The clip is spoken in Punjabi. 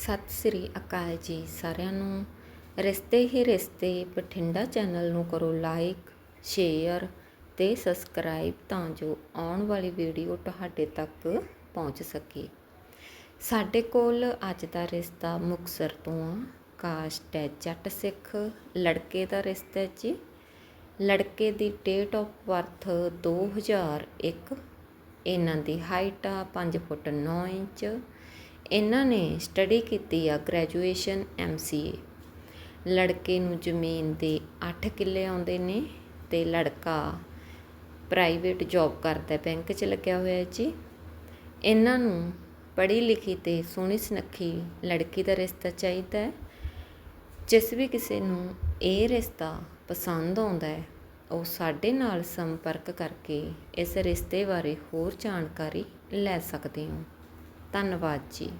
ਸਤਿ ਸ੍ਰੀ ਅਕਾਲ ਜੀ ਸਾਰਿਆਂ ਨੂੰ। ਰਿਸ਼ਤੇ ਹੀ ਰਿਸ਼ਤੇ, ਬਠਿੰਡਾ ਚੈਨਲ ਨੂੰ ਕਰੋ ਲਾਈਕ, ਸ਼ੇਅਰ ਤੇ ਸਬਸਕ੍ਰਾਈਬ ਤਾਂ ਜੋ ਆਉਣ ਵਾਲੀ ਵੀਡੀਓ ਤੁਹਾਡੇ ਤੱਕ ਪਹੁੰਚ ਸਕੇ। ਸਾਡੇ ਕੋਲ ਅੱਜ ਦਾ ਰਿਸ਼ਤਾ ਮੁਕਸਰ ਤੋਂ ਆ। ਕਾਸਟ ਹੈ ਜੱਟ ਸਿੱਖ, ਲੜਕੇ ਦਾ ਰਿਸ਼ਤਾ ਹੈ ਜੀ। ਲੜਕੇ ਦੀ ਡੇਟ ਆਫ ਬਰਥ 2001 ਇਹਨਾਂ ਦੀ ਹਾਈਟ ਆ 5 ਫੁੱਟ 9 ਇੰਚ। ਇਹਨਾਂ ਨੇ ਸਟੱਡੀ ਕੀਤੀ ਆ ਗ੍ਰੈਜੂਏਸ਼ਨ ਐੱਮ ਸੀ ਏ ਲੜਕੇ ਨੂੰ ਜ਼ਮੀਨ ਦੇ 8 ਕਿੱਲੇ ਆਉਂਦੇ ਨੇ ਅਤੇ ਲੜਕਾ ਪ੍ਰਾਈਵੇਟ ਜੋਬ ਕਰਦਾ ਬੈਂਕ 'ਚ ਲੱਗਿਆ ਹੋਇਆ ਜੀ। ਇਹਨਾਂ ਨੂੰ ਪੜ੍ਹੀ ਲਿਖੀ ਤੇ ਸੋਹਣੀ ਸੁਨੱਖੀ ਲੜਕੀ ਦਾ ਰਿਸ਼ਤਾ ਚਾਹੀਦਾ ਹੈ। ਜਿਸ ਵੀ ਕਿਸੇ ਨੂੰ ਇਹ ਰਿਸ਼ਤਾ ਪਸੰਦ ਆਉਂਦਾ ਹੈ, ਉਹ ਸਾਡੇ ਨਾਲ ਸੰਪਰਕ ਕਰਕੇ ਇਸ ਰਿਸ਼ਤੇ ਬਾਰੇ ਹੋਰ ਜਾਣਕਾਰੀ ਲੈ ਸਕਦੇ ਹੋ। ਧੰਨਵਾਦ ਜੀ।